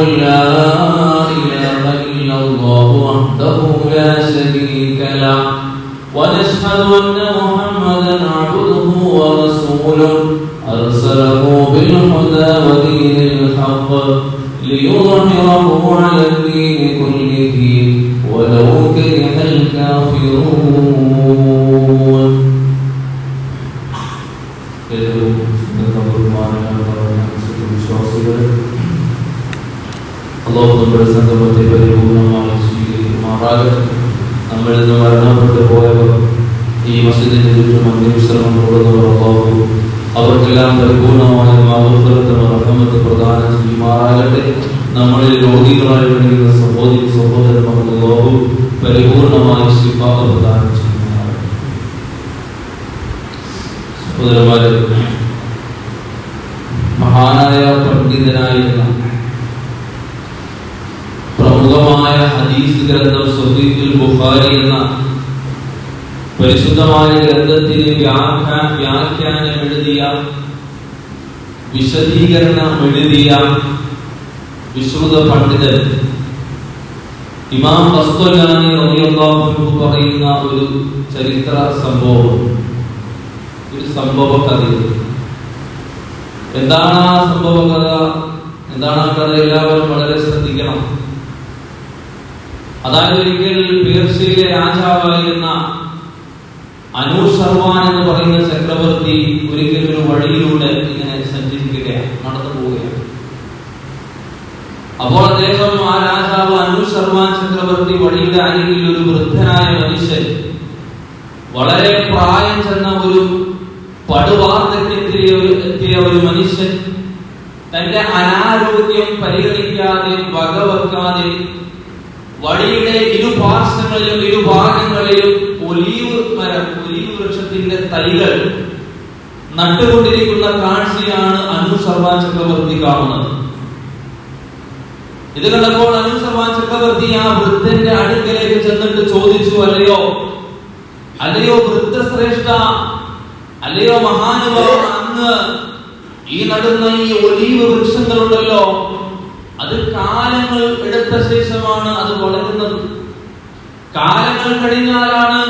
لا إله إلا الله وحده لا شريك له. ونشهد أن محمدا عبده ورسوله. أرسله بالهدى ودين الحق ليظهره على الدين كله. അവർക്കെല്ലാം പരിപൂർണമായ മാതൃത്വം റഹ്മത്ത് പ്രദാനം ചെയ്യുമാറാകട്ടെ. നമ്മളിൽ രോഗികളായി കഴിയുന്ന സഹോദരി സഹോദരന്മാർ ലോകവും പരിപൂർണമായി ശിഫാ പ്രദാനം ചെയ്യുമാറാകട്ടെ. സഹോദരന്മാരെ മഹാനായ പണ്ഡിതനായിരുന്ന പ്രമുഖമായ ഹദീസ് ഗ്രന്ഥം സഹീഹുൽ ബുഖാരി എന്ന പരിശുദ്ധമായ ഗ്രന്ഥത്തിന് വ്യാഖ്യാ- വ്യാഖ്യാനം എഴുതിയ വിശദീകരണം എഴുതിയ വിശ്രുത പണ്ഡിതൻ ഇമാം അസ്തുലാനി റളിയല്ലാഹു അൻഹു പറയുന്ന ഒരു ചരിത്ര സംഭവം. ഒരു സംഭവ കഥ എന്താണ് ആ സംഭവ കഥ എന്താണ് ആ കഥ എല്ലാവരും വളരെ ശ്രദ്ധിക്കണം. അതായത് ഒരിക്കൽ പേർഷ്യയിലെ രാജാവായിരുന്ന അനു സർവാൻ എന്ന് പറയുന്ന ചക്രവർത്തി ഒരിക്കലും ഒരു വഴിയിലൂടെ ഇങ്ങനെ സഞ്ചരിക്കുകയാണ് നടന്നു പോവുകയാണ്. അപ്പോൾ അദ്ദേഹം ആ രാജാവ് അനൂർ സർവാൻ ചക്രവർത്തി വഴിയുടെ അരികിൽ ഒരു വൃദ്ധനായ മനുഷ്യൻ വളരെ പ്രായം ചെന്ന ഒരു പടുവാർദ്ധക്യത്തിലെ എത്തിയ ഒരു മനുഷ്യൻ തന്റെ അനാരോഗ്യം പരിഗണിക്കാതെ വകവെക്കാതെ വഴിയുടെ ഇരുപാർശ്വങ്ങളിലും ഇരുഭാഗങ്ങളിലും ഒലീവ് മരം ഒലീവ് വൃക്ഷത്തിന്റെ തൈകൾ നട്ടുകൊണ്ടിരിക്കുന്ന കാഴ്ചയാണ് അനു സർവാൻ ചക്രവർത്തി കാണുന്നത്. ഇത് കണ്ടപ്പോൾ അനു സർവാൻ ചക്രവർത്തി ആ വൃദ്ധന്റെ അടുക്കലേക്ക് ചെന്നിട്ട് ചോദിച്ചു അല്ലയോ അല്ലയോ വൃദ്ധശ്രേഷ്ഠ അല്ലയോ മഹാനുഭവം അങ്ങ് ഈ നടുന്ന ഈ ഒലീവ് വൃക്ഷങ്ങളുണ്ടല്ലോ അത് കാലങ്ങൾ എടുത്ത ശേഷമാണ് അത് വളരുന്നത്. കാലങ്ങൾ കഴിഞ്ഞാലാണ്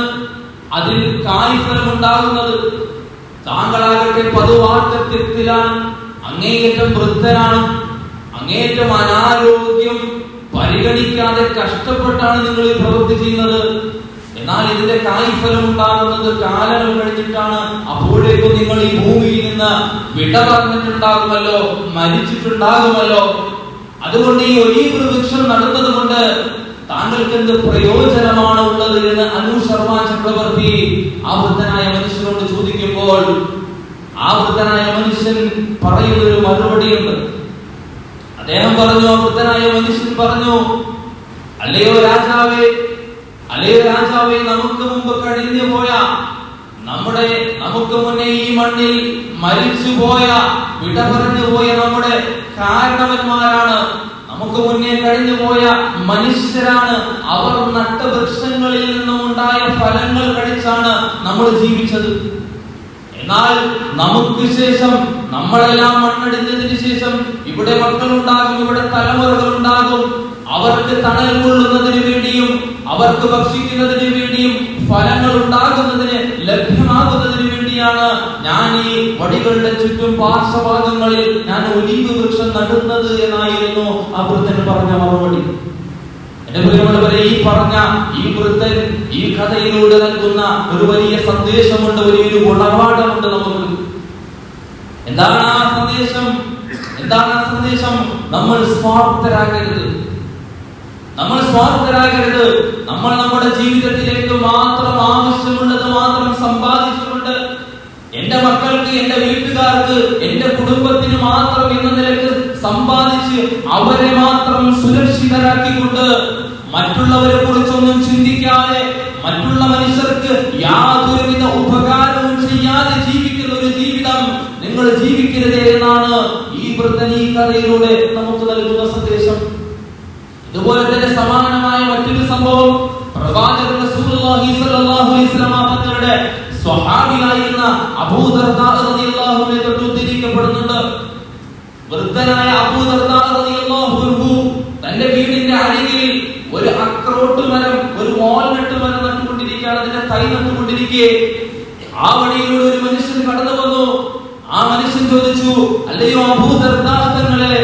അതിൽ കായ്ഫലം ഉണ്ടാകുന്നത് താങ്കളാകട്ടെ പതുവാറ്റത്തിലാണ് അങ്ങേയറ്റം വൃദ്ധനാണ് അങ്ങേയറ്റം അനാരോഗ്യം പരിഗണിക്കാതെ കഷ്ടപ്പെട്ടാണ് നിങ്ങൾ ഈ പ്രവൃത്തി ചെയ്യുന്നത്. എന്നാൽ ഇതിന്റെ കായ്ഫലം ഉണ്ടാകുന്നത് കാലങ്ങൾ കഴിഞ്ഞിട്ടാണ്. അപ്പോഴേക്കും നിങ്ങൾ ഈ ഭൂമിയിൽ നിന്ന് വിട പറഞ്ഞിട്ടുണ്ടാകുമല്ലോ മരിച്ചിട്ടുണ്ടാകുമല്ലോ. അതുകൊണ്ട് ഈ ഒലീവ് വൃക്ഷം നടുന്നത് കൊണ്ട് താങ്കൾക്ക് എന്ത് പ്രയോജനമാണ് ഉള്ളത് എന്ന് അനു ശർമ്മ ചക്രവർത്തി ആ വൃദ്ധനായ മനുഷ്യനോട് ചോദിക്കുമ്പോൾ ആ വൃദ്ധനായ മനുഷ്യൻ പറയുന്നൊരു മറുപടിയുണ്ട് അദ്ദേഹം പറഞ്ഞു ആ വൃദ്ധനായ മനുഷ്യൻ പറഞ്ഞു അല്ലയോ രാജാവേ അല്ലയോ രാജാവേ നമുക്ക് മുമ്പ് കഴിഞ്ഞു പോയ നമ്മുടെ നമുക്ക് മുന്നേ ഈ മണ്ണിൽ മരിച്ചു പോയ വിട പറഞ്ഞു പോയ നമ്മുടെ കാരണവന്മാരാണ് നമുക്ക് മുന്നേ കഴിഞ്ഞു പോയ മനുഷ്യരാണ്. അവർ നട്ട വൃക്ഷങ്ങളിൽ നിന്നും ഉണ്ടായ ഫലങ്ങൾ കഴിച്ചാണ് നമ്മൾ ജീവിച്ചത്. എന്നാൽ നമുക്ക് ശേഷം നമ്മളെല്ലാം മണ്ണടിഞ്ഞതിന് ശേഷം ഇവിടെ മക്കളുണ്ടാകും ഇവിടെ തലമുറകൾ ഉണ്ടാകും അവർക്ക് തണൽ കൊള്ളുന്നതിന് വേണ്ടിയും അവർക്ക് ഭക്ഷിക്കുന്നതിന് വേണ്ടിയും ഫലങ്ങൾ ഉണ്ടാകുന്നതിന് ലഭ്യമാകുന്നതിന് വേണ്ടിയാണ് ഞാൻ ഈ വടികളുടെ ചുറ്റും പാർശ്വഭാഗങ്ങളിൽ ഞാൻ ഒലിവ് വൃക്ഷം നടുന്നത് എന്നായിരുന്നു ആ വൃദ്ധൻ പറഞ്ഞ മറുപടി. എന്റെ പ്രിയമുള്ളവരെ ഈ പറഞ്ഞ ഈ വൃദ്ധൻ ഈ കഥയിലൂടെ നൽകുന്ന ഒരു വലിയ സന്ദേശമുണ്ട് വലിയൊരു ഗുണപാഠമുണ്ട് നമുക്ക്. എന്താണ് ആ സന്ദേശം? എന്താണ് ആ സന്ദേശം? നമ്മൾ സ്വാർത്ഥരാകരുത്. നമ്മൾ സ്വാർത്ഥരാകരുത്. നമ്മൾ നമ്മുടെ ജീവിതത്തിലേക്ക് മാത്രം അല്ലെങ്കിൽ എന്റെ വീട്ടുകാർക്ക് എന്റെ കുടുംബത്തിന് മാത്രം എന്ന നിലയ്ക്ക് സമ്പാദിച്ച് അവരെ മാത്രം സുരക്ഷിതരാക്കിക്കൊണ്ട് മറ്റുള്ളവരെ കുറിച്ചൊന്നും ചിന്തിക്കാതെ മറ്റുള്ള മനുഷ്യർക്ക് യാതൊരുവിധ ഉപകാരവും ചെയ്യാതെ ജീവിക്കുന്ന ഒരു ജീവിതം നിങ്ങൾ ജീവിക്കരുത് എന്നാണ് ഈ വൃദ്ധൻ ഈ കഥയിലൂടെ നമുക്ക് നൽകുന്ന സന്ദേശം. ഇതുപോലെ തന്നെ സമാനമായ മറ്റൊരു സംഭവം പ്രവാചകൻ തങ്ങളുടെ സ്വഹാബിയായിരുന്ന അബൂ ദർദാ റളിയല്ലാഹു അൻഹു തൊട്ട് ഉദ്ധരിക്കപ്പെടുന്നുണ്ട്. വൃദ്ധനായ അബൂ ദർദാ റളിയല്ലാഹു അൻഹു തന്റെ വീടിന്റെ അരികിൽ ഒരു അക്രോട്ട് മരം ഒരു വാൾനട്ട് മരം നട്ടുകൊണ്ടിരിക്കുകയാണ്. അതിന്റെ തൈ നട്ടുകൊണ്ടിരിക്കെ. ആ വഴിയിലൂടെ ഒരു മനുഷ്യൻ കടന്നു വന്നു. ആ മനുഷ്യൻ ചോദിച്ചു അല്ലയോ തങ്ങളെ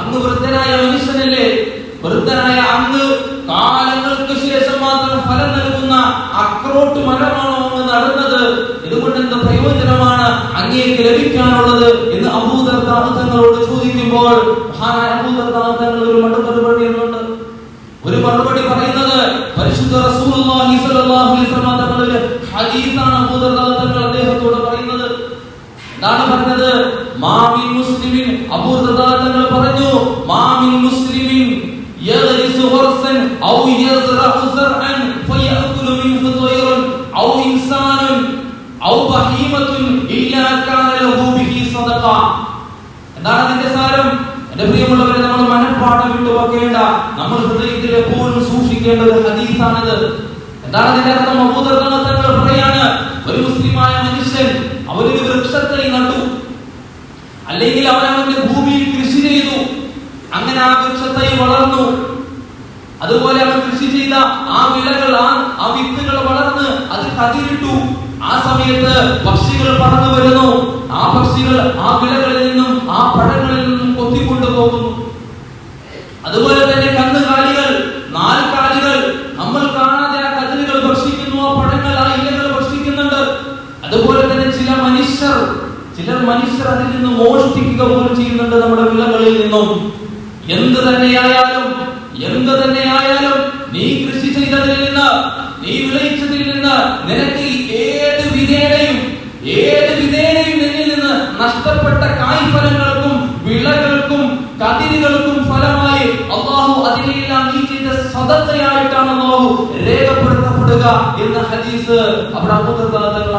അങ്ങ് വൃദ്ധനായ മനുഷ്യനല്ലേ? വൃദ്ധനായ അങ്ങ് കാലങ്ങൾക്ക് ശേഷം മാത്രം ഫലം നൽകുന്ന അക്രോട്ട് മരമാണോ അങ്ങ് പ്രയോജനമാണ് അങ്ങേക്ക് ലഭിക്കാനുള്ളത് എന്ന് അബൂദർദാഹ് തങ്ങളോട് ചോദിക്കുമ്പോൾ മഹാനായ അബൂദർദാഹ് തങ്ങൾ ഒരു മറുപടി പറയുന്നുണ്ട്. ഒരു മറുപടി പറയുന്നത് പരിശുദ്ധ റസൂലുള്ളാഹി സ്വല്ലല്ലാഹു അലൈഹി വസല്ലം തങ്ങളുടെ ഹദീസാണ് അബൂദർദാഹ് തങ്ങൾ അദ്ദേഹത്തോട് പറയുന്നത്. എന്താണ് പറഞ്ഞത്? മാമിൻ മുസ്ലിമിൻ അബൂദർദാഹ് തങ്ങൾ പറഞ്ഞു മാമിൻ മുസ്ലിമിൻ നമ്മൾ ഹൃദയത്തിൽ എപ്പോഴും സൂക്ഷിക്കേണ്ട ഒരു ഹദീസാണിത്. എന്താണ് അതിന്റെ അർത്ഥം? അബൂദർദാഹ് തങ്ങൾ പറയാണ് ഒരു മുസ്ലിമായ മനുഷ്യൻ അവരൊരു വൃക്ഷത്തെ നട്ടു. അല്ലെങ്കിൽ അവൻ അവന്റെ ഭൂമിയിൽ കൃഷി ചെയ്തു. അങ്ങനെ ആ വൃക്ഷത്തെ വളർന്നു. അതുപോലെ അവൻ കൃഷി ചെയ്ത ആ വിളകൾ ആ ആ വിത്തുകൾ വളർന്ന് അത് കതിരിട്ടു. ആ സമയത്ത് പക്ഷികൾ പറന്നു വരുന്നു. ആ പക്ഷികൾ ആ വിളകളിൽ നിന്നും ആ പഴങ്ങളിൽ നിന്നും കൊത്തിക്കൊണ്ടു പോകുന്നു അതുപോലെ തന്നെ കന്നുകാലികൾ നാൽക്കാലികൾ നമ്മൾ കാണാതെ ആ കതിരുകൾ ഭക്ഷിക്കുന്നു ആ പഴങ്ങൾ ആ ഇലകൾ ഭക്ഷിക്കുന്നുണ്ട് അതുപോലെ തന്നെ ചില മനുഷ്യർ ചിലർ മനുഷ്യർ അതിൽ നിന്ന് മോഷ്ടിക്കുക പോലും ചെയ്യുന്നുണ്ട് നമ്മുടെ വിളകളിൽ നിന്നും. എന്ത് തന്നെയായാലും എന്ത് തന്നെയായാലും നീ കൃഷി ചെയ്തതിൽ നിന്ന് നീ വിളയിച്ചതിൽ നിന്ന് നിനക്ക് ഏത് വിധേനയും ഏത് വിധേനയും നിന്നിൽ നിന്ന് നഷ്ടപ്പെട്ട കായ്ഫലങ്ങൾക്കും വിളകൾക്കും കതിരുകൾക്കും ഫലമായി അള്ളാഹു അതിനെല്ലാം നീ ചെയ്ത സദത്തയായിട്ടാണ് അള്ളാഹു രേഖപ്പെടുത്തപ്പെടുക എന്ന ഹദീസ് അവിടെ ആ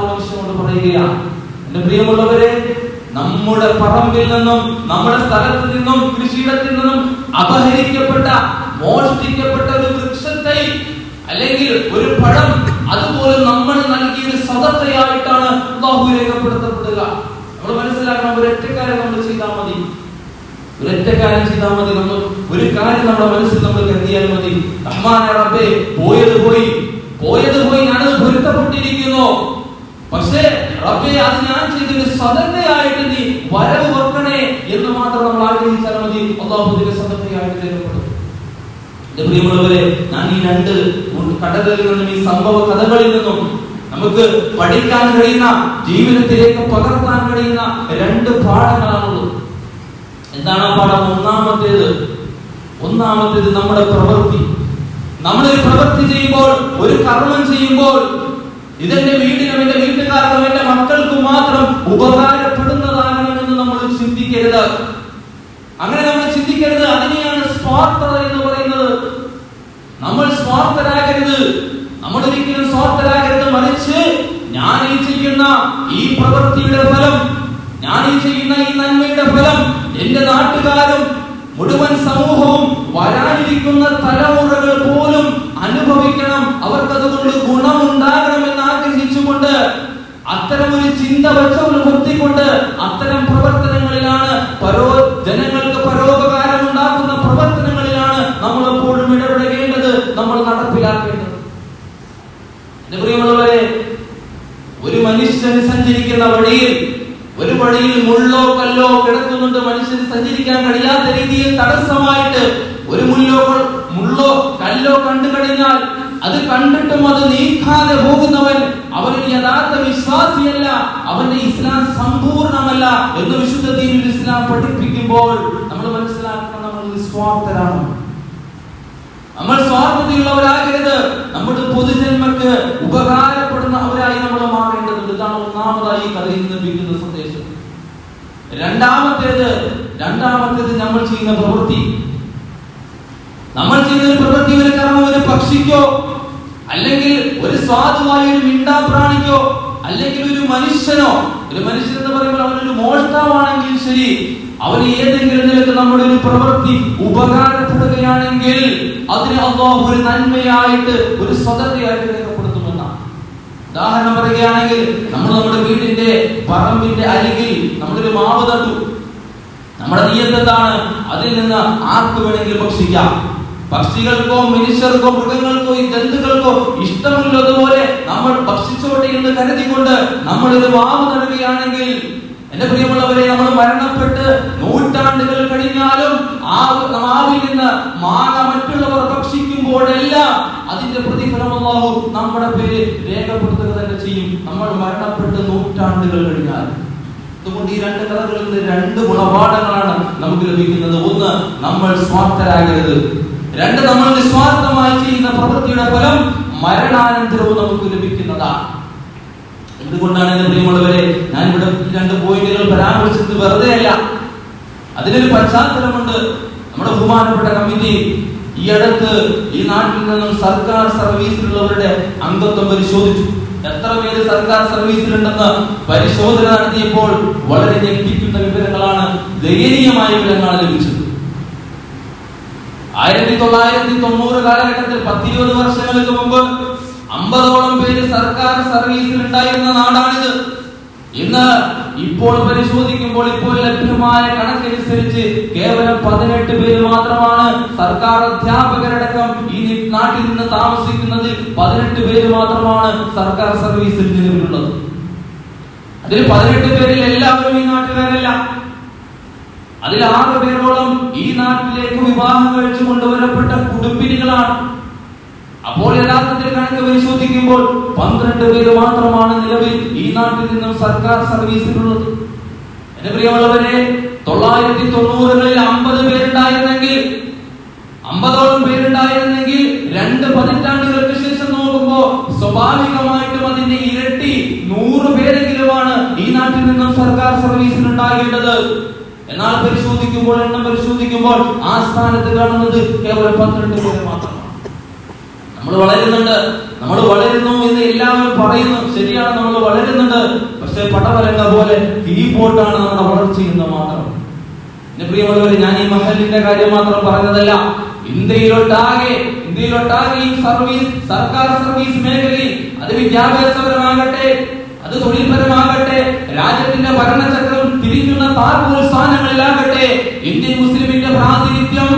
മനുഷ്യനോട് പറയുകയാണ്. എന്റെ പ്രിയമുള്ളവരെ നമ്മുടെ പറമ്പിൽ നിന്നും നമ്മുടെ സ്ഥലത്ത് നിന്നും കൃഷിയിടത്തിൽ നിന്നും അപഹരിക്കപ്പെട്ട മോഷ്ടിക്കപ്പെട്ട ഒരു വൃക്ഷത്തെ അല്ലെങ്കിൽ ഒരു പഴം അതുപോലെ നമ്മൾ നൽകിയ ഒരു സദത്തയായിട്ടാണ് രേഖപ്പെടുത്തപ്പെടുക. നമ്മൾ മനസ്സിലാക്കണം ഒരൊറ്റ കാര്യം നമ്മൾ ചെയ്താൽ മതി. ഒരൊറ്റ ചെയ്താൽ മതി. നമ്മൾ ഒരു കാര്യം നമ്മുടെ മനസ്സിൽ നമ്മൾ കരുതിയാൽ മതി? റബ്ബേ പോയത് പോയി. പോയത് പോയി ഞാനത് പൊരുത്തപ്പെട്ടിരിക്കുന്നു. പക്ഷേ റബ്ബേ അത് ഞാൻ ചെയ്തൊരു സ്വതന്ത്രയായിട്ട് നീ വരവ് വെക്കണേ എന്ന് മാത്രം നമ്മൾ ആഗ്രഹിച്ചാൽ മതി. അള്ളാഹു ഇതിന്റെ സ്വതന്ത്രയായിട്ട് രേഖപ്പെടും എന്റെ പ്രിയമുള്ളവരെ ഞാൻ ഈ രണ്ട് കടകളിൽ നിന്നും ഈ സംഭവ കഥകളിൽ നിന്നും നമുക്ക് പഠിക്കാൻ കഴിയുന്ന ജീവിതത്തിലേക്ക് പകർത്താൻ കഴിയുന്ന രണ്ട് പാഠങ്ങളാണുള്ളത്. എന്താണ് ആ പാഠം? ഒന്നാമത്തേത് ഒന്നാമത്തേത് നമ്മുടെ പ്രവൃത്തി. നമ്മളൊരു പ്രവൃത്തി ചെയ്യുമ്പോൾ ഒരു കർമ്മം ചെയ്യുമ്പോൾ ഇതെന്റെ വീടിനും എന്റെ വീട്ടുകാർക്കും എന്റെ മക്കൾക്കും മാത്രം ഉപകാരപ്പെടുന്നതാകണമെന്ന് നമ്മൾ ചിന്തിക്കരുത്. അങ്ങനെ നമ്മൾ ചിന്തിക്കരുത്. അതിനെയാണ് സ്വാർത്ഥത എന്ന് പറയുന്നത്. നമ്മൾ സ്വാർത്ഥരാകരുത്. നമ്മൾ ഒരിക്കലും സ്വാർത്ഥരാകരുത് മറിച്ച് ഞാൻ ഈ ചെയ്യുന്ന ഈ പ്രവൃത്തിയുടെ ഫലം ഞാൻ ഈ ചെയ്യുന്ന ഈ നന്മയുടെ ഫലം എന്റെ നാട്ടുകാരും മുഴുവൻ സമൂഹവും വരാനിരിക്കുന്ന തലമുറകൾ പോലും അനുഭവിക്കണം. അവർക്ക് അതുകൊണ്ട് ഗുണമുണ്ടാകണം എന്ന് ആഗ്രഹിച്ചുകൊണ്ട് അത്തരം ഒരു ചിന്ത വെച്ചവർ നിർത്തിക്കൊണ്ട് അത്തരം പ്രവർത്തനങ്ങളിലാണ് പരോ ജനങ്ങൾക്ക് കഥയിൽ ലഭിക്കുന്ന സന്ദേശം. രണ്ടാമത്തേത് രണ്ടാമത്തേത് നമ്മൾ ചെയ്യുന്ന പ്രവൃത്തി. നമ്മൾ ചെയ്യുന്ന ഒരു പ്രവൃത്തി ഒരു കർമ്മം ഒരു പക്ഷിക്കോ അല്ലെങ്കിൽ ഒരു സ്വാദുവായ ഒരു മിണ്ടാപ്രാണിക്കോ അല്ലെങ്കിൽ ഒരു മനുഷ്യനോ. ഒരു മനുഷ്യൻ എന്ന് പറയുമ്പോൾ അവനൊരു മോഷ്ടാവാണെങ്കിൽ ശരി അവർ ഏതെങ്കിലും നിലയ്ക്ക് നമ്മുടെ ഒരു പ്രവൃത്തി ഉപകാരപ്പെടുകയാണെങ്കിൽ അതിനെ അതോ ഒരു നന്മയായിട്ട് ഒരു സ്വതന്ത്രയായിട്ട് ഉദാഹരണം പറയുകയാണെങ്കിൽ നമ്മൾ നമ്മുടെ വീടിന്റെ പറമ്പിന്റെ അരികിൽ നമ്മളൊരു മാവ് തട്ടു നമ്മുടെ നീയത്തെന്താണ് അതിൽ നിന്ന് ആർക്ക് വേണമെങ്കിലും ഭക്ഷിക്കാം. പക്ഷികൾക്കോ മനുഷ്യർക്കോ മൃഗങ്ങൾക്കോ ഈ ജന്തുക്കൾക്കോ ഇഷ്ടമുള്ളതുപോലെ നമ്മൾ ഭക്ഷിച്ചോട്ടെ എന്ന് കരുതിക്കൊണ്ട് നമ്മൾ ഒരു വാവ് നടുകയാണെങ്കിൽ എന്റെ പ്രിയമുള്ളവരെ നമ്മൾ മരണപ്പെട്ട് നൂറ്റാണ്ടുകൾ കഴിഞ്ഞാലും ആ മാവിൽ നിന്ന് മാങ്ങ മറ്റുള്ളവർ ഭക്ഷിക്കുമ്പോഴെല്ലാം അതിന്റെ പ്രതിഫലം അല്ലാഹു നമ്മുടെ പേര് രേഖപ്പെടുത്തുക തന്നെ ചെയ്യും. നമ്മൾ മരണപ്പെട്ട് നൂറ്റാണ്ടുകൾ കഴിഞ്ഞാൽ. അതുകൊണ്ട് ഈ രണ്ട് കഥകളിൽ നിന്ന് രണ്ട് ഗുണപാഠങ്ങളാണ് നമുക്ക് ലഭിക്കുന്നത്. ഒന്ന് നമ്മൾ സ്വാർത്ഥരാകരുത്. രണ്ട് നമ്മൾ നിസ്വാർത്ഥമായി ചെയ്യുന്ന പ്രവൃത്തിയുടെ ഫലം മരണാനന്തരവും നമുക്ക് ലഭിക്കുന്നതാണ്. എന്തുകൊണ്ടാണ് എന്റെ പ്രിയമുള്ളവരെ ഞാൻ ഇവിടെ രണ്ട് പോയിന്റുകൾ പരാമർശിച്ചത് വെറുതെ അല്ല അതിനൊരു പശ്ചാത്തലമുണ്ട്. നമ്മുടെ ബഹുമാനപ്പെട്ട കമ്മിറ്റി ഈ അടുത്ത് ഈ നാട്ടിൽ നിന്നും സർക്കാർ സർവീസിലുള്ളവരുടെ അംഗത്വം പരിശോധിച്ചു. എത്ര പേര് സർക്കാർ സർവീസിലുണ്ടെന്ന് പരിശോധന നടത്തിയപ്പോൾ വളരെ ഞെട്ടിക്കുന്ന വിവരങ്ങളാണ് ദയനീയമായ വിവരങ്ങളാണ് ലഭിച്ചത്. ആയിരത്തി തൊള്ളായിരത്തി തൊണ്ണൂറ് കാലഘട്ടത്തിൽ പത്തിരുപത് വർഷങ്ങൾക്ക് മുമ്പ് അമ്പതോളം പേര് സർക്കാർ സർവീസിൽ ഉണ്ടായിരുന്ന നാടാണിത്. ഇന്ന് ഇപ്പോൾ പരിശോധിക്കുമ്പോൾ ഇപ്പോൾ ലഭ്യമായ കണക്കനുസരിച്ച് കേവലം പതിനെട്ട് പേര് മാത്രമാണ് സർക്കാർ അധ്യാപകരടക്കം ഈ നാട്ടിൽ നിന്ന് താമസിക്കുന്നത് പതിനെട്ട് പേര് മാത്രമാണ് സർക്കാർ സർവീസിൽ നിലവിലുള്ളത്. അതിൽ പതിനെട്ട് പേരിൽ എല്ലാവരും ഈ നാട്ടുകാരല്ല. അതിൽ ആറ് പേരോളം ഈ നാട്ടിലേക്ക് വിവാഹം കഴിച്ചു കൊണ്ടുവരപ്പെട്ട കുടുംബിനികളാണ്. അപ്പോൾ യഥാർത്ഥത്തിൽ കണക്ക് പരിശോധിക്കുമ്പോൾ പന്ത്രണ്ട് പേര് മാത്രമാണ് നിലവിൽ ഈ നാട്ടിൽ നിന്നും സർക്കാർ സർവീസിലുള്ളത് എന്റെ പ്രിയമുള്ളവരെ തൊള്ളായിരത്തി തൊണ്ണൂറുകളിൽ അമ്പത് പേരുണ്ടായിരുന്നെങ്കിൽ അമ്പതോളം പേരുണ്ടായിരുന്നെങ്കിൽ രണ്ട് പതിറ്റാണ്ടുകൾക്ക് ശേഷം നോക്കുമ്പോൾ സ്വാഭാവികമായിട്ടും അതിന്റെ ഇരട്ടി നൂറ് പേരെങ്കിലുമാണ് ഈ നാട്ടിൽ നിന്നും സർക്കാർ സർവീസിൽ ഉണ്ടാകേണ്ടത്. എന്നാൽ പരിശോധിക്കുമ്പോൾ എണ്ണം പരിശോധിക്കുമ്പോൾ ആ സ്ഥാനത്ത് കാണുന്നത് കേവലം പന്ത്രണ്ട് പേര് മാത്രമാണ് നമ്മൾ വളരുന്നുണ്ട്. നമ്മൾ വളരുന്നു എന്ന് എല്ലാവരും പറയുന്നു. ശരിയാണ് നമ്മൾ വളരുന്നുണ്ട്. പക്ഷെ പടവലങ്ക പോലെ കീഴ്പോട്ടാണ് നമ്മുടെ വളർച്ചയെന്ന് മാത്രം. എന്റെ പ്രിയമുള്ളവർ ഞാൻ ഈ മഹലിന്റെ കാര്യം മാത്രം പറഞ്ഞതല്ല. ഇന്ത്യയിലൊട്ടാകെ ഇന്ത്യയിലൊട്ടാകെ ഈ സർവീസ് സർക്കാർ സർവീസ് മേഖലയിൽ അത് വിദ്യാഭ്യാസപരമാകട്ടെ അത് തൊഴിൽപരമാകട്ടെ രാജ്യത്തിന്റെ ഭരണചക്രം തിരിക്കുന്ന താർപൂൽ സ്ഥാനങ്ങളിലാകട്ടെ ഇന്ത്യൻ മുസ്ലിമിന്റെ പ്രാതിനിധ്യം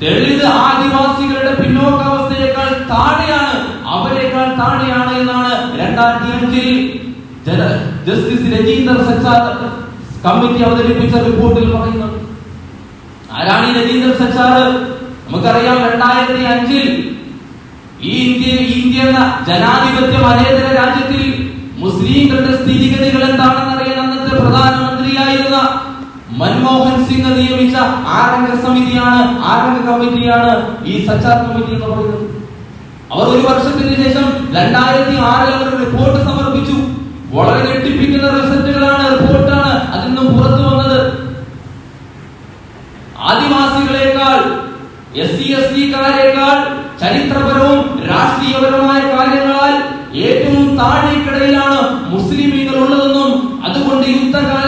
ദളിത് ആദിവാസികളുടെ പിന്നോക്കാവസ്ഥയേക്കാൾ താഴെയാണ് അവരെക്കാൾ താഴെയാണ് എന്നാണ് രണ്ടായിരത്തി അഞ്ചിൽ ജസ്റ്റിസ് രജീന്ദർ സച്ചാർ കമ്മിറ്റി അവതരിപ്പിച്ച റിപ്പോർട്ടിൽ പറയുന്നത്. ആരാണ് ഈ രജീന്ദർ സച്ചാർ? നമുക്കറിയാം രണ്ടായിരത്തി അഞ്ചിൽ ഈ ഇന്ത്യ ഇന്ത്യ എന്ന ജനാധിപത്യ മലയതര രാജ്യത്തിൽ മുസ്ലിങ്ങളുടെ സ്ഥിതിഗതികൾ എന്താണെന്ന് അറിയാൻ അന്നത്തെ പ്രധാനമന്ത്രിയായിരുന്ന മൻമോഹൻ സിംഗ് നിയമിച്ച ആരംഗ സമിതിയാണ് ആരംഗ കമ്മിറ്റിയാണ് ഈ സച്ചാർ കമ്മിറ്റി എന്ന് പറയുന്നത്. അവർ ഒരു വർഷത്തിന് ശേഷം രണ്ടായിരത്തി ആറിൽ അവർ റിപ്പോർട്ട് സമർപ്പിച്ചു. വളരെ ഞെട്ടിപ്പിക്കുന്ന റിസൾട്ടുകളാണ് റിപ്പോർട്ടാണ് അതിൽ നിന്നും പുറത്തു വന്നത്. ആദിവാസികളെക്കാൾ എസ് സി എസ് സിക്കാരേക്കാൾ ചരിത്രപരവും രാഷ്ട്രീയപരവുമായ കാര്യങ്ങളാൽ ഏറ്റവും താഴേക്കിടയിലാണ് മുസ്ലിമീങ്ങൾ ഉള്ളതെന്നും അതുകൊണ്ട് യുദ്ധകാലാടിസ്ഥാനത്തിൽ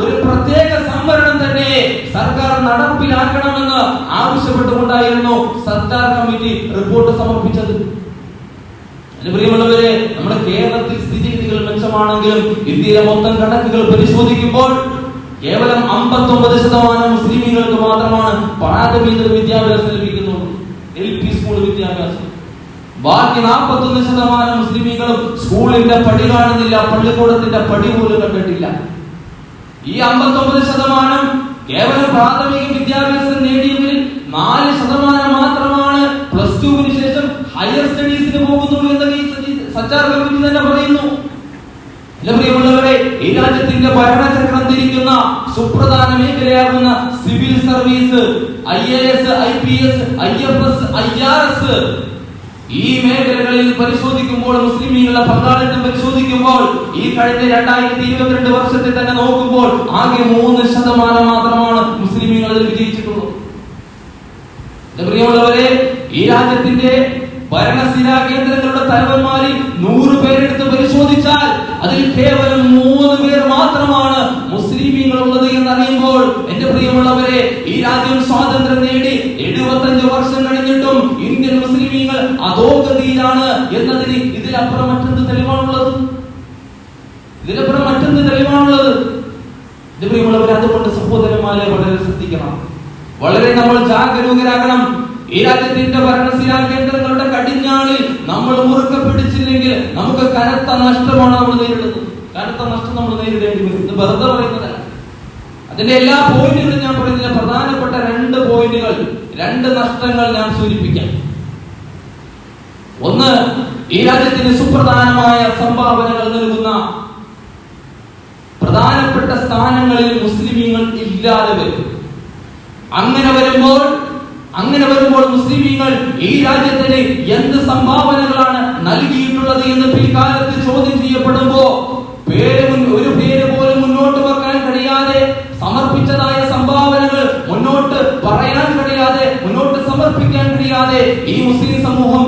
ഒരു പ്രത്യേക സംവരണം തന്നെ സർക്കാർ നടപ്പിലാക്കണമെന്ന് ആവശ്യപ്പെട്ടുകൊണ്ടായിരുന്നു സർക്കാർ കമ്മിറ്റി റിപ്പോർട്ട് സമർപ്പിച്ചത്. പ്രിയമുള്ളവരെ നമ്മുടെ കേരളത്തിൽ സ്ഥിതിഗതികൾ മെച്ചമാണെങ്കിലും ഇന്ത്യയിലെ മൊത്തം കണക്കുകൾ പരിശോധിക്കുമ്പോൾ കേവലം അമ്പത്തൊമ്പത് ശതമാനം മുസ്ലിമുകൾക്ക് മാത്രമാണ് പ്രാഥമിക വിദ്യാഭ്യാസം ലഭിക്കുന്നുള്ളൂ എൽ പി സ്കൂൾ വിദ്യാഭ്യാസം. ബാക്കി നാൽപ്പത്തൊന്ന് ശതമാനം മുസ്ലിമീങ്ങളും സ്കൂളിന്റെ പടി കാണുന്നില്ല പള്ളിക്കൂടത്തിന്റെ പടി പോലും കണ്ടിട്ടില്ല. ഈ അമ്പത്തൊമ്പത് ശതമാനം കേവലം പ്രാഥമിക വിദ്യാഭ്യാസം നേടിയെങ്കിൽ നാല് ശതമാനം മാത്രമാണ് പ്ലസ് ടുവിന് ശേഷം ഹയർ സ്റ്റഡീസിന് പോകുന്നുള്ളൂ എന്ന് സച്ചാർ കമ്മിറ്റി തന്നെ പറയുന്നു. പ്രിയമുള്ളവരെ ഈ രാജ്യത്തിന്റെ ഭരണചക്രം തിരിക്കുന്ന സുപ്രധാന മേഖലയാകുന്ന civil service I A S I P S I F S I R S ഈ മേഖലകളിൽ പരിശോധിക്കുമ്പോൾ മുസ്ലിമീങ്ങളുടെ പങ്കാളിത്തം പരിശോധിക്കുമ്പോൾ ഈ കഴിഞ്ഞ രണ്ടായിരത്തി ഇരുപത്തിരണ്ട് വർഷത്തിൽ തന്നെ നോക്കുമ്പോൾ ആകെ മൂന്ന് ശതമാനം മാത്രമാണ് മുസ്ലിമീങ്ങൾ വിജയിച്ചിട്ടുള്ളത്. പ്രിയമുള്ളവരെ ഈ രാജ്യത്തിന്റെ ഭരണസിരാ കേന്ദ്രങ്ങളുടെ തലവന്മാരിൽ നൂറ് പേരെടുത്ത് പരിശോധിച്ചാൽ അതിൽ കേവലം മൂന്ന് പേർ മാത്രമാണ് മുസ്ലിമീങ്ങൾ ഉള്ളത് എന്നറിയുമ്പോൾ എന്റെ പ്രിയമുള്ളവരെ ഈ രാജ്യം സ്വാതന്ത്ര്യം നേടി എഴുപത്തഞ്ച് വർഷം കഴിഞ്ഞിട്ടും ഇന്ത്യൻ അധോഗതിയിലാണ് എന്നതിന് ഇതിലപ്പുറം മറ്റെന്ത് തെളിവാണുള്ളത്? ഇതിലപ്പുറം മറ്റെന്ത് തെളിവാണുള്ളത്? ഇത് അതുകൊണ്ട് സഹോദരന്മാരെ വളരെ ശ്രദ്ധിക്കണം. വളരെ നമ്മൾ ജാഗരൂകരാകണം. ഈ രാജ്യത്തിന്റെ ഭരണശീലാ കേന്ദ്രങ്ങളുടെ കടിഞ്ഞാണിൽ നമ്മൾ മുറുക്കെ പിടിച്ചില്ലെങ്കിൽ നമുക്ക് കനത്ത നഷ്ടമാണ് നമ്മൾ നേരിടുന്നത്. കനത്ത നഷ്ടം നമ്മൾ നേരിടേണ്ടി വരും. ഇത് വെറുതെ പറയുന്നതല്ല. അതിന്റെ എല്ലാ പോയിന്റുകളും ഞാൻ പറയുന്നില്ല പ്രധാനപ്പെട്ട രണ്ട് പോയിന്റുകൾ രണ്ട് നഷ്ടങ്ങൾ ഞാൻ സൂചിപ്പിക്കാം. ഒന്ന് ഈ രാജ്യത്തിന് സുപ്രധാനമായ സംഭാവനകൾ നൽകുന്ന പ്രധാനപ്പെട്ട സ്ഥാനങ്ങളിൽ മുസ്ലിമീങ്ങൾ ഇല്ലാതെ വരും. അങ്ങനെ വരുമ്പോൾ അങ്ങനെ വരുമ്പോൾ മുസ്ലിമീങ്ങൾ ഈ രാജ്യത്തിന് എന്ത് സംഭാവനകളാണ് നൽകിയിട്ടുള്ളത് എന്ന് പിൽക്കാലത്ത് ചോദ്യം ചെയ്യപ്പെടുമ്പോ പേര് ഒരു പേര് പോലും മുന്നോട്ട് വെക്കാൻ കഴിയാതെ സമർപ്പിച്ചതായ സംഭാവനകൾ മുന്നോട്ട് പറയാൻ കഴിയാതെ മുന്നോട്ട് സമർപ്പിക്കാൻ കഴിയാതെ ഈ മുസ്ലിം സമൂഹം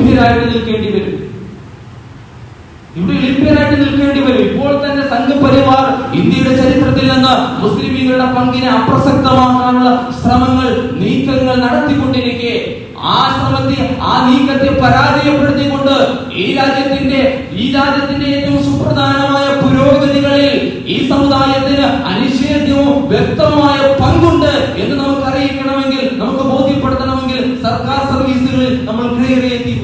ഇവിടെ ഇളിഭ്യരായിട്ട് നിൽക്കേണ്ടി വരും. ഇവിടെ എളിപ്പരായിട്ട് നിൽക്കേണ്ടി വരും. ഇപ്പോൾ തന്നെ സംഘപരിവാർ ഇന്ത്യയുടെ ചരിത്രത്തിൽ നിന്ന് മുസ്ലിമീങ്ങളുടെ പങ്കിനെ അപ്രസക്തമാക്കാനുള്ള ശ്രമങ്ങൾ നീക്കങ്ങൾ നടത്തിക്കൊണ്ടിരിക്കെ. ആ ശ്രമത്തെ ആ നീക്കത്തെ പരാജയപ്പെടുത്തിക്കൊണ്ട് ഈ രാജ്യത്തിന്റെ ഈ രാജ്യത്തിന്റെ ഏറ്റവും സുപ്രധാനമായ പുരോഗതികളിൽ ഈ സമുദായത്തിന് അനിഷേധ്യവും വ്യക്തമായ പങ്കുണ്ട് എന്ന് നമുക്ക് അറിയിക്കണമെങ്കിൽ നമുക്ക് ബോധ്യപ്പെടുത്തണമെങ്കിൽ സർക്കാർ സർവീസുകളിൽ നമ്മൾ കയറിയെത്തി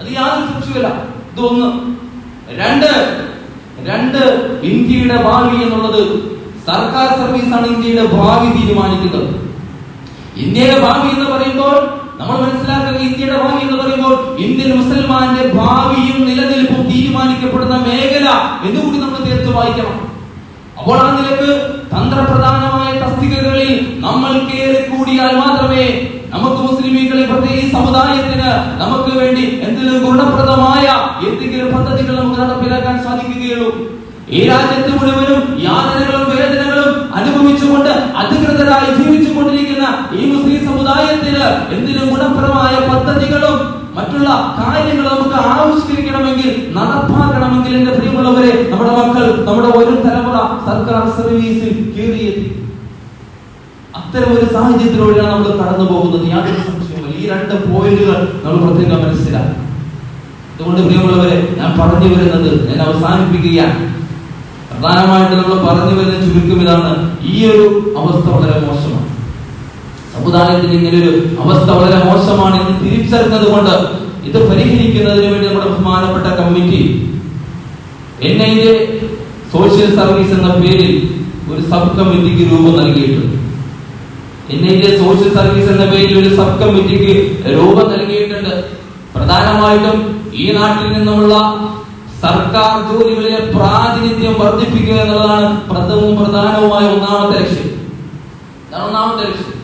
അത് സംശയമില്ല ഇതൊന്ന്. രണ്ട്. രണ്ട് ഇന്ത്യയുടെ ഭാവി എന്നുള്ളത് സർക്കാർ സർവീസാണ് ഇന്ത്യയുടെ ഭാവി തീരുമാനിക്കുന്നത്. ഇന്ത്യയുടെ ഭാവി എന്ന് പറയുമ്പോൾ നമ്മൾ മനസ്സിലാക്കുക ഇന്ത്യയുടെ ഭാവി എന്ന് പറയുമ്പോൾ ഇന്ത്യൻ മുസൽമാന്റെ ഭാവിയും നിലനിൽപ്പും തീരുമാനിക്കപ്പെടുന്ന മേഖല എന്നുകൂടി നമ്മൾ തീർത്ത് വായിക്കണം. അപ്പോൾ ആ നിലയ്ക്ക് തന്ത്രപ്രധാനമായ തസ്തികകളിൽ നമ്മൾ കയറി കൂടിയാൽ മാത്രമേ നമുക്ക് മുസ്ലിമീങ്ങളെ പ്രത്യേക സമുദായത്തിന് നമുക്ക് വേണ്ടി എന്തെങ്കിലും ഗുണപ്രദമായ എന്തെങ്കിലും പദ്ധതികൾ നമുക്ക് നടപ്പിലാക്കാൻ സാധിക്കുകയുള്ളൂ. ഈ രാജ്യത്ത് മുഴുവനും യാതനകളും വേദനകളും അനുഭവിച്ചുകൊണ്ട് അധികൃതരായി ജീവിച്ചുകൊണ്ടിരിക്കുന്ന ഈ മുസ്ലിം സമുദായത്തിന് എന്തിനും ഗുണപ്രദമായ പദ്ധതികളും മറ്റുള്ള കാര്യങ്ങൾ നമുക്ക് ആവിഷ്കരിക്കണമെങ്കിൽ നടപ്പാക്കണമെങ്കിൽ എന്റെ പ്രിയമുള്ളവരെ നമ്മുടെ മക്കൾ നമ്മുടെ ഒരു തലമുറ സർക്കാർ സർവീസിൽ കയറിയെത്തി. അത്തരം ഒരു സാഹചര്യത്തിലൂടെയാണ് നമ്മൾ കടന്നു പോകുന്നത്. യാതൊരു സംശയവുമില്ല. ഈ രണ്ട് പോയിന്റുകൾ നമ്മൾ പ്രത്യേകം മനസ്സിലാക്കും അതുകൊണ്ട് പ്രിയമുള്ളവരെ ഞാൻ പറഞ്ഞു വരുന്നത് ഞാൻ അവസാനിപ്പിക്കുകയാണ്. പ്രധാനമായിട്ട് നമ്മൾ പറഞ്ഞു വരുന്ന ചുരുക്കം ഇതാണ് ഈ ഒരു അവസ്ഥ വളരെ മോശമാണ്. സമുദായത്തിന് ഇങ്ങനെ ഒരു അവസ്ഥ വളരെ മോശമാണ് എന്ന് തിരിച്ചറിഞ്ഞത് കൊണ്ട് ഇത് പരിഹരിക്കുന്നതിന് വേണ്ടി നമ്മുടെ ബഹുമാനപ്പെട്ട committee N I social service എന്ന പേരിൽ ഒരു സബ് കമ്മിറ്റിക്ക് രൂപം നൽകിയിട്ടുണ്ട്. ഐ സോഷ്യൽ സർവീസ് എന്ന പേരിൽ ഒരു സബ് കമ്മിറ്റിക്ക് രൂപം നൽകിയിട്ടുണ്ട്. പ്രധാനമായിട്ടും ഈ നാട്ടിൽ നിന്നുമുള്ള സർക്കാർ ജോലികളിലെ പ്രാതിനിധ്യം വർദ്ധിപ്പിക്കുക എന്നുള്ളതാണ് പ്രഥമവും പ്രധാനവുമായ ഒന്നാമത്തെ ലക്ഷ്യം. ഒന്നാമത്തെ ലക്ഷ്യം.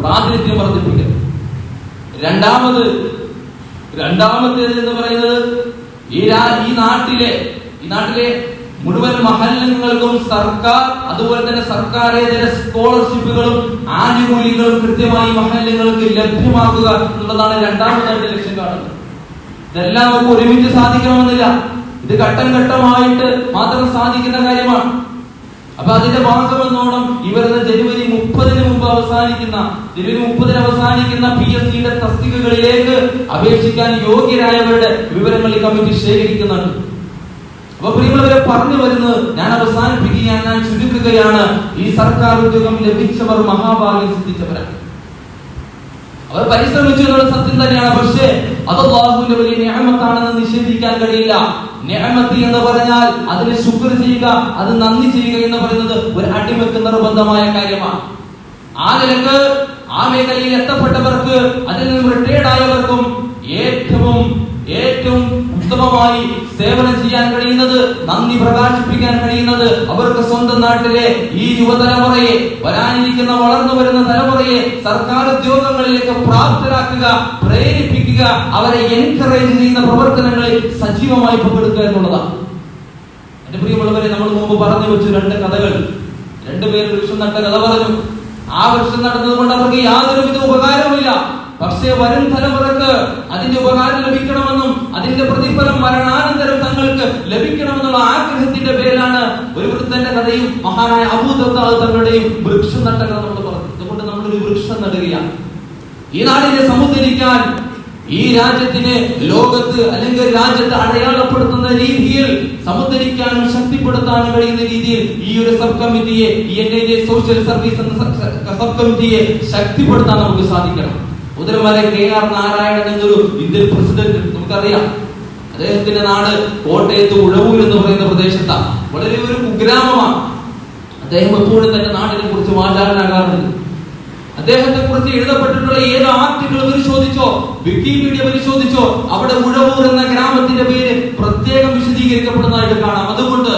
പ്രാതിനിധ്യം വർദ്ധിപ്പിക്കുക. രണ്ടാമത് രണ്ടാമത്തേത് എന്ന് പറയുന്നത് ഈ ഈ നാട്ടിലെ ഈ നാട്ടിലെ മുഴുവൻ മഹല്ലങ്ങൾക്കും സർക്കാർ അതുപോലെ തന്നെ സർക്കാരേതര സ്കോളർഷിപ്പുകളും ആനുകൂല്യങ്ങളും കൃത്യമായി മഹല്ലങ്ങൾക്ക് ലഭ്യമാക്കുക എന്നുള്ളതാണ് രണ്ടാമതായിട്ട് ലക്ഷ്യം കാണുന്നത്. ഇതെല്ലാം നമുക്ക് ഒരുമിച്ച് സാധിക്കണമെന്നില്ല. ഇത് ഘട്ടം ഘട്ടമായിട്ട് മാത്രം സാധിക്കുന്ന കാര്യമാണ്. അപ്പൊ അതിന്റെ ഭാഗമെന്നോണം ഈ ജനുവരി മുപ്പതിന് മുമ്പ് അവസാനിക്കുന്ന ജനുവരി മുപ്പതിന് അവസാനിക്കുന്ന പി എസ് സിയുടെ തസ്തികകളിലേക്ക് അപേക്ഷിക്കാൻ യോഗ്യരായവരുടെ വിവരങ്ങൾ ഈ കമ്മിറ്റി ശേഖരിക്കുന്നുണ്ട്. അപ്പൊ പ്രിയമുള്ളവരെ പറഞ്ഞു വരുന്നത് ഞാൻ അവസാനിപ്പിക്കുകയാണ്. ഞാൻ ചുരുക്കുകയാണ്. ഈ സർക്കാർ ഉദ്യോഗം ലഭിച്ചവർ മഹാഭാഗ്യം സിദ്ധിച്ചവരാണ്. അവർ പരിശ്രമിച്ചു എന്നുള്ള സത്യം തന്നെയാണ്. പക്ഷേ അത് അള്ളാഹുവിന്റെ വലിയ ഞാമത്താണെന്ന് നിഷേധിക്കാൻ കഴിയില്ല. ഞാമത്തി എന്ന് പറഞ്ഞാൽ അതിനെ ശുക്ർ ചെയ്യുക അത് നന്ദി ചെയ്യുക എന്ന് പറയുന്നത് ഒരു അടിമക്ക് നിർബന്ധമായ കാര്യമാണ്. ആ നിലയ്ക്ക് ആ മേഖലയിൽ എത്തപ്പെട്ടവർക്ക് അതിൽ നിന്ന് റിട്ടയർഡ് ആയവർക്കും ഏറ്റവും ഏറ്റവും ഉത്തമമായി സേവനം ചെയ്യാൻ കഴിയുന്നത് നന്ദി പ്രകാശിപ്പിക്കാൻ കഴിയുന്നത് അവർക്ക് സ്വന്തം നാട്ടിലെ ഈ യുവതലമുറയെ വരാനിരിക്കുന്ന വളർന്നു വരുന്ന തലമുറയെ സർക്കാർ ഉദ്യോഗങ്ങളിലേക്ക് പ്രാപ്തരാക്കുക പ്രേരിപ്പിക്കുക അവരെ എൻകറേജ് ചെയ്യുന്ന പ്രവർത്തനങ്ങളിൽ സജീവമായി പങ്കെടുക്കുക എന്നുള്ളതാണ്. എന്റെ പ്രിയമുള്ളവരെ നമ്മൾ മുമ്പ് പറഞ്ഞു വെച്ചു രണ്ട് കഥകൾ. രണ്ടുപേരും വൃക്ഷം നട്ട കഥ പറഞ്ഞു. ആ വൃക്ഷം നടന്നത് കൊണ്ട് അവർക്ക് യാതൊരു യാതൊരുവിധ ഉപകാരവുമില്ല. പക്ഷേ വരും തലമുറയ്ക്ക് അതിന്റെ ഉപകാരം ലഭിക്കണമെന്നും അതിന്റെ പ്രതിഫലം മരണാനന്തരം തങ്ങൾക്ക് ലഭിക്കണമെന്നുള്ള ആഗ്രഹത്തിന്റെ പേരിലാണ് ഒരു വൃദ്ധന്റെ കഥയും മഹാനായ അബൂദത്താവ് തങ്ങളുടെയും വൃക്ഷം നട്ട നമ്മൾ പറഞ്ഞു. അതുകൊണ്ട് നമ്മളൊരു വൃക്ഷം നടുകയാണ്. ഈ നാടിനെ സമുദ്ധരിക്കാൻ ഈ രാജ്യത്തിന് ലോകത്ത് അല്ലെങ്കിൽ രാജ്യത്ത് അടയാളപ്പെടുത്തുന്ന രീതിയിൽ സമുദ്ധരിക്കാനും ശക്തിപ്പെടുത്താനും കഴിയുന്ന രീതിയിൽ ഈ ഒരു സബ് കമ്മിറ്റിയെ ഈ എൻ സോഷ്യൽ സർവീസ് എന്ന സബ് കമ്മിറ്റിയെ ശക്തിപ്പെടുത്താൻ നമുക്ക് സാധിക്കണം. ഉദരമല കെ ആർ നാരായണൻ എന്നൊരു ഇന്ത്യൻ പ്രസിഡന്റ് നമുക്കറിയാം. അദ്ദേഹത്തിന്റെ നാട് കോട്ടയത്ത് ഉഴവൂർ എന്ന് പറയുന്ന പ്രദേശത്താണ് വളരെ ഒരു കുഗ്രാമമാണ്. അദ്ദേഹം എപ്പോഴും തന്റെ നാടിനെ കുറിച്ച് വാചാലനാകാറുണ്ട്. അദ്ദേഹത്തെ കുറിച്ച് എഴുതപ്പെട്ടിട്ടുള്ള ഏത് ആർട്ടിക്കിൾ പരിശോധിച്ചോ വിക്കിപീഡിയ പരിശോധിച്ചോ അവിടെ ഉഴവൂർ എന്ന ഗ്രാമത്തിന്റെ പേര് പ്രത്യേകം വിശദീകരിക്കപ്പെടുന്നതായിട്ട് കാണാം. അതുകൊണ്ട്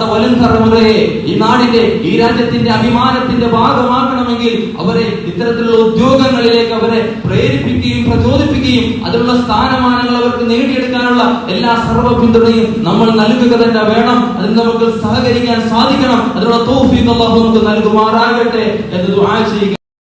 നമ്മുടെ വരും തലമുറയെ ഈ നാടിന്റെ ഈ രാജ്യത്തിന്റെ അഭിമാനത്തിന്റെ ഭാഗമാക്കണമെങ്കിൽ അവരെ ഇത്തരത്തിലുള്ള ഉദ്യോഗങ്ങളിലേക്ക് അവരെ പ്രേരിപ്പിക്കുകയും പ്രചോദിപ്പിക്കുകയും അതിനുള്ള സ്ഥാനമാനങ്ങൾ അവർക്ക് നേടിയെടുക്കാനുള്ള എല്ലാ സർവ പിന്തുണയും നമ്മൾ നൽകുക തന്നെ വേണം. അതിന് നമുക്ക് സഹകരിക്കാൻ സാധിക്കണം. അതിനുള്ള അല്ലാഹു നമുക്ക് നൽകുമാറാകട്ടെ എന്ന് ചെയ്യുക.